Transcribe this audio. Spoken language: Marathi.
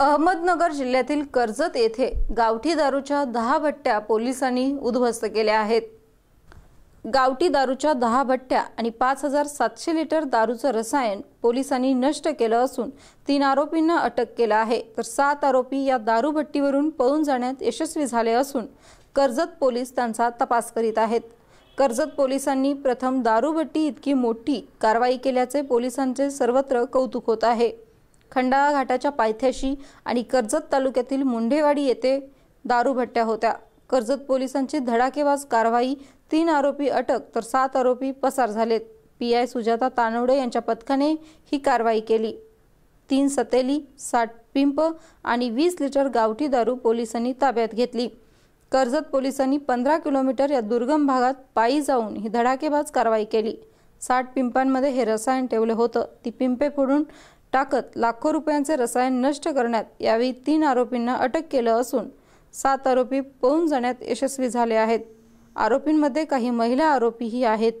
अहमदनगर जिल्ह्यातील कर्जत येथे गावठी दारूच्या दहा भट्ट्या पोलिसांनी उद्ध्वस्त केल्या आहेत. गावठी दारूच्या दहा भट्ट्या आणि पाच हजार सातशे लिटर दारूचं रसायन पोलिसांनी नष्ट केलं असून तीन आरोपींना अटक केलं आहे. तर सात आरोपी या दारू भट्टीवरून पळून जाण्यात यशस्वी झाले असून कर्जत पोलीस त्यांचा तपास करीत आहेत. कर्जत पोलिसांनी प्रथम दारूभट्टी इतकी मोठी कारवाई केल्याचे पोलिसांचे सर्वत्र कौतुक होत आहे. खंडाळा घाटाच्या पायथ्याशी आणि कर्जत तालुक्यातील मुंढेवाडी येथे दारूभट्ट्या होत्या. कर्जत पोलिसांची धडाकेबाज कारवाई तीन आरोपी अटक तर सात आरोपी पसार झालेत. पी आय सुजाता तानवडे यांच्या पथकाने ही कारवाई केली. तीन सतेली साठ पिंप आणि वीस लिटर गावठी दारू पोलिसांनी ताब्यात घेतली. कर्जत पोलिसांनी पंधरा किलोमीटर या दुर्गम भागात पायी जाऊन ही धडाकेबाज कारवाई केली. साठ पिंपांमध्ये हे रसायन ठेवलं होतं. ती पिंपे फोडून टाकत लाखो रुपयांचे रसायन नष्ट करण्यात यावेळी तीन आरोपींना अटक केलं असून सात आरोपी पळून जाण्यात यशस्वी झाले आहेत. आरोपींमध्ये काही महिला आरोपीही आहेत.